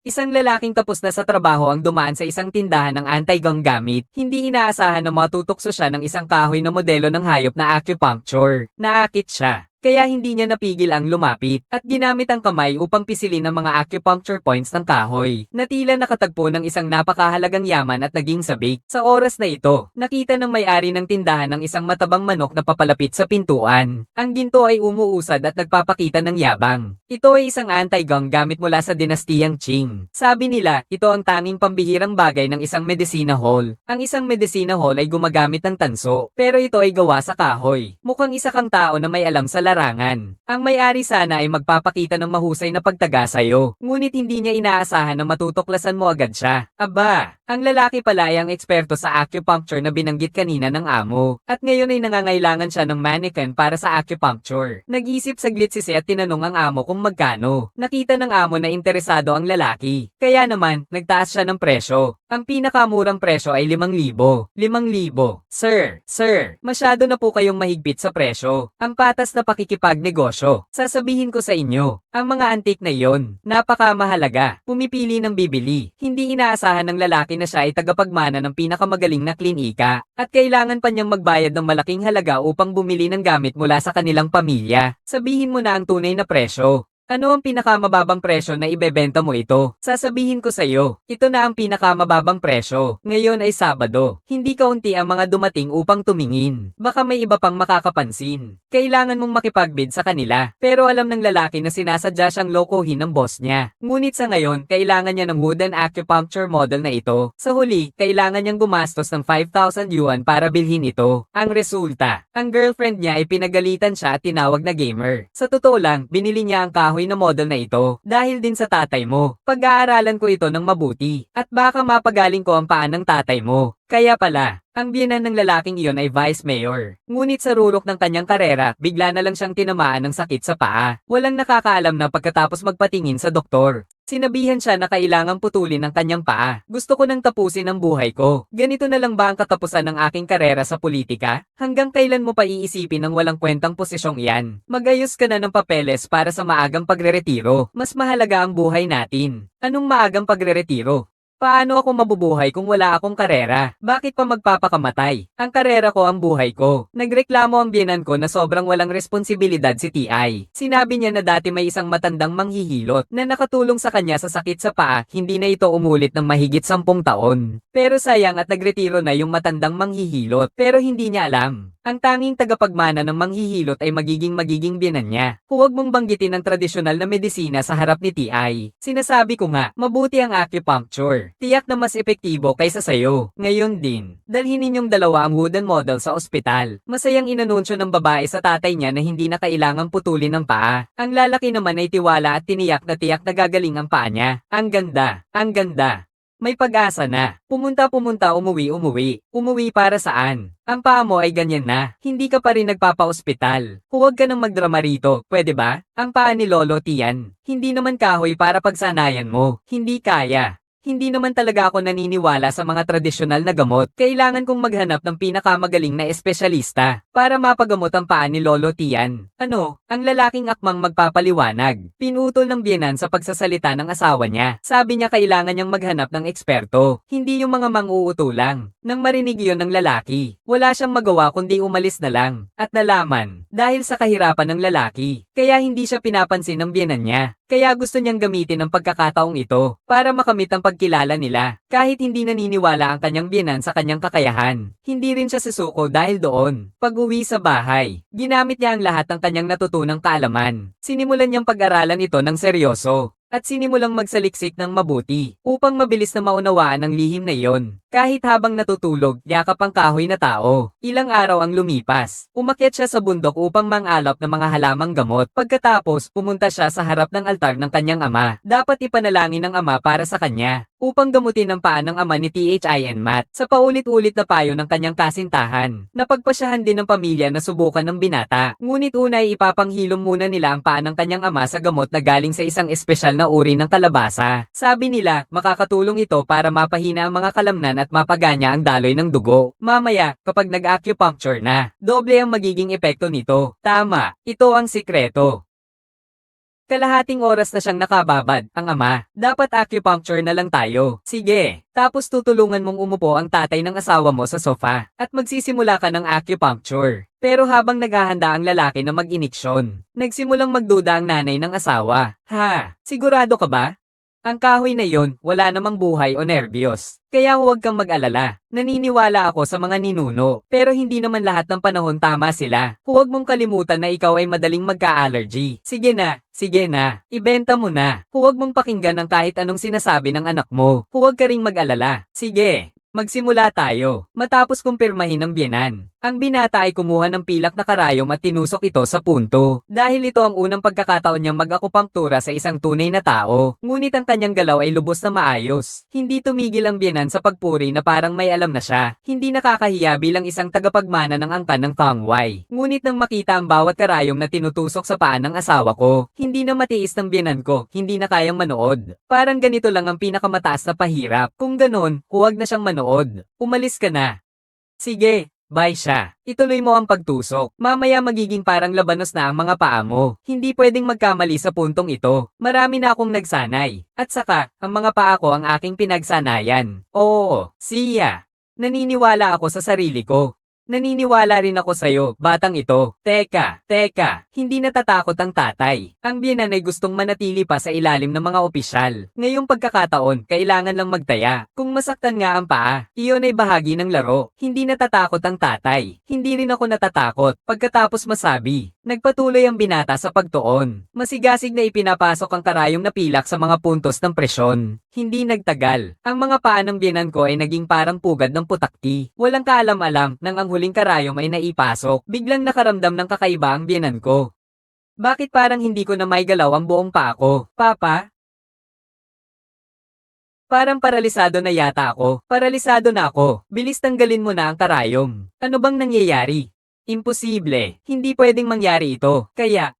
Isang lalaking tapos na sa trabaho ang dumaan sa isang tindahan ng anti-gang gamit. Hindi inaasahan na matutokso siya ng isang kahoy na modelo ng hayop na acupuncture. Naakit siya. Kaya hindi niya napigil ang lumapit at ginamit ang kamay upang pisilin ang mga acupuncture points ng kahoy na tila nakatagpo ng isang napakahalagang yaman at naging sabik. Sa oras na ito, nakita ng may-ari ng tindahan ng isang matabang manok na papalapit sa pintuan. Ang ginto ay umuusad at nagpapakita ng yabang. Ito ay isang anti-gang gamit mula sa dinastiyang Qing. Sabi nila, ito ang tanging pambihirang bagay ng isang medicina hall. Ang isang medicina hall ay gumagamit ng tanso, pero ito ay gawa sa kahoy. Mukhang isa kang tao na may alam sa larangan. Ang may-ari sana ay magpapakita ng mahusay na pagtaga sa'yo. Ngunit hindi niya inaasahan na matutuklasan mo agad siya. Aba, ang lalaki pala ay ang eksperto sa acupuncture na binanggit kanina ng amo. At ngayon ay nangangailangan siya ng mannequin para sa acupuncture. Nag-isip saglit si Si at tinanong ang amo kung magkano. Nakita ng amo na interesado ang lalaki. Kaya naman, nagtaas siya ng presyo. Ang pinakamurang presyo ay 5,000. 5,000. Sir, sir, masyado na po kayong mahigpit sa presyo. Ang patas na pakikipagnegosyo. Sasabihin ko sa inyo, ang mga antik na iyon, napakamahalaga. Pumipili ng bibili. Hindi inaasahan ng lalaki na siya ay tagapagmana ng pinakamagaling na klinika. At kailangan pa niyang magbayad ng malaking halaga upang bumili ng gamit mula sa kanilang pamilya. Sabihin mo na ang tunay na presyo. Ano ang pinakamababang presyo na ibebenta mo ito? Sasabihin ko sa iyo, ito na ang pinakamababang presyo. Ngayon ay Sabado. Hindi kaunti ang mga dumating upang tumingin. Baka may iba pang makakapansin. Kailangan mong makipagbid sa kanila. Pero alam ng lalaki na sinasadya siyang lokohin ng boss niya. Ngunit sa ngayon, kailangan niya ng wooden acupuncture model na ito. Sa huli, kailangan niyang gumastos ng 5,000 yuan para bilhin ito. Ang resulta, ang girlfriend niya ay pinagalitan siya at tinawag na gamer. Sa totoo lang, binili niya ang kahoy na model na ito dahil din sa tatay mo. Pag-aaralan ko ito ng mabuti at baka mapagaling ko ang paan ng tatay mo. Kaya pala, ang biyanan ng lalaking iyon ay vice mayor. Ngunit sa rurok ng kanyang karera, bigla na lang siyang tinamaan ng sakit sa paa. Walang nakakaalam na pagkatapos magpatingin sa doktor. Sinabihan siya na kailangang putulin ang kanyang paa. Gusto ko nang tapusin ang buhay ko. Ganito na lang ba ang katapusan ng aking karera sa politika? Hanggang kailan mo pa iisipin ang walang kwentang posisyong iyan? Magayos ka na ng papeles para sa maagang pagreretiro. Mas mahalaga ang buhay natin. Anong maagang pagreretiro? Paano ako mabubuhay kung wala akong karera? Bakit pa magpapakamatay? Ang karera ko ang buhay ko. Nagreklamo ang biyenan ko na sobrang walang responsibilidad si TI. Sinabi niya na dati may isang matandang manghihilot na nakatulong sa kanya sa sakit sa paa, hindi na ito umulit ng mahigit sampung taon. Pero sayang at nagretiro na yung matandang manghihilot pero hindi niya alam. Ang tanging tagapagmana ng manghihilot ay magiging magiging biyanan niya. Huwag mong banggitin ang tradisyonal na medisina sa harap ni TI. Sinasabi ko nga, mabuti ang acupuncture. Tiyak na mas epektibo kaysa sayo. Ngayon din, dalhin ninyong dalawa ang wooden model sa ospital. Masayang inanunsyo ng babae sa tatay niya na hindi na kailangang putulin ang paa. Ang lalaki naman ay tiwala at tiniyak na tiyak na gagaling ang paa niya. Ang ganda, ang ganda. May pag-asa na. Pumunta-pumunta, umuwi-umuwi. Umuwi para saan? Ang paa mo ay ganyan na. Hindi ka pa rin nagpapa-ospital. Huwag ka nang magdrama rito, pwede ba? Ang paa ni Lolo Tian. Hindi naman kahoy para pagsanayan mo. Hindi kaya. Hindi naman talaga ako naniniwala sa mga tradisyonal na gamot. Kailangan kong maghanap ng pinakamagaling na espesyalista para mapagamot ang paa ni Lolo Tian. Ano? Ang lalaking akmang magpapaliwanag. Pinutol ng biyenan sa pagsasalita ng asawa niya. Sabi niya kailangan niyang maghanap ng eksperto. Hindi yung mga manguuto lang. Nang marinig yon ng lalaki, wala siyang magawa kundi umalis na lang. At nalaman, dahil sa kahirapan ng lalaki, kaya hindi siya pinapansin ng biyenan niya. Kaya gusto niyang gamitin ang pagkakataong ito para makamit ang pagkilala nila. Kahit hindi naniniwala ang kanyang biyenan sa kanyang kakayahan. Hindi rin siya susuko dahil doon. Pag-uwi sa bahay, ginamit niya ang lahat ng kanyang natutunang kaalaman. Sinimulan niyang pag-aralan ito ng seryoso at sinimulang magsaliksik ng mabuti upang mabilis na maunawaan ang lihim na iyon. Kahit habang natutulog, yakap ang kahoy na tao. Ilang araw ang lumipas. Umakyat siya sa bundok upang mangalap ng mga halamang gamot. Pagkatapos, pumunta siya sa harap ng altar ng kanyang ama. Dapat ipanalangin ng ama para sa kanya upang gamutin ang paa ng ama ni THIN Matt sa paulit-ulit na payo ng kanyang kasintahan. Napagpasyahan din ng pamilya na subukan ng binata. Ngunit una ay ipapanghilom muna nila ang paa ng kanyang ama sa gamot na galing sa isang espesyal na uri ng kalabasa. Sabi nila, makakatulong ito para mapahina ang mga kalamnan at mapaganya ang daloy ng dugo. Mamaya, kapag nag-acupuncture na, doble ang magiging epekto nito. Tama, ito ang sikreto. Kalahating oras na siyang nakababad, ang ama. Dapat acupuncture na lang tayo. Sige. Tapos tutulungan mong umupo ang tatay ng asawa mo sa sofa at magsisimula ka ng acupuncture. Pero habang naghahanda ang lalaki na mag-iniksyon, nagsimulang magduda ang nanay ng asawa. Ha? Sigurado ka ba? Ang kahoy na yon, wala namang buhay o nerbiyos. Kaya huwag kang mag-alala. Naniniwala ako sa mga ninuno, pero hindi naman lahat ng panahon tama sila. Huwag mong kalimutan na ikaw ay madaling magka-allergy. Sige na, sige na, ibenta mo na. Huwag mong pakinggan ang kahit anong sinasabi ng anak mo. Huwag ka ring mag-alala. Sige, Magsimula tayo. Matapos kumpirmahin ng biyenan, ang binata ay kumuha ng pilak na karayom at tinusok ito sa punto. Dahil ito ang unang pagkakataon niyang mag-akupunktura sa isang tunay na tao. Ngunit ang kanyang galaw ay lubos na maayos. Hindi tumigil ang biyenan sa pagpuri na parang may alam na siya. Hindi nakakahiya bilang isang tagapagmana ng angkan ng Tangway. Ngunit nang makita ang bawat karayom na tinutusok sa paan ng asawa ko, hindi na matiis ng biyenan ko, hindi na kayang manood. Parang ganito lang ang pinakamataas na pahirap. Kung ganon, huwag na siyang manood. Umalis ka na. Sige, bye siya. Ituloy mo ang pagtusok. Mamaya magiging parang labanos na ang mga paa mo. Hindi pwedeng magkamali sa puntong ito. Marami na akong nagsanay. At saka, ang mga paa ko ang aking pinagsanayan. Oo, siya. Naniniwala ako sa sarili ko. Naniniwala rin ako sa'yo, batang ito. Teka, teka, hindi natatakot ang tatay. Ang biyanan ay gustong manatili pa sa ilalim ng mga opisyal. Ngayong pagkakataon, kailangan lang magtaya. Kung masaktan nga ang paa, iyon ay bahagi ng laro. Hindi natatakot ang tatay. Hindi rin ako natatakot. Pagkatapos masabi, nagpatuloy ang binata sa pagtuon. Masigasig na ipinapasok ang karayong na pilak sa mga puntos ng presyon. Hindi nagtagal. Ang mga paa ng biyanan ko ay naging parang pugad ng putakti. Walang kaalam-alam nang ang huling karayom ay naipasok. Biglang nakaramdam ng kakaiba ang biyanan ko. Bakit parang hindi ko na may galaw ang buong paa ko? Papa? Parang paralisado na yata ako. Paralisado na ako. Bilis tanggalin mo na ang karayom. Ano bang nangyayari? Imposible. Hindi pwedeng mangyari ito. Kaya,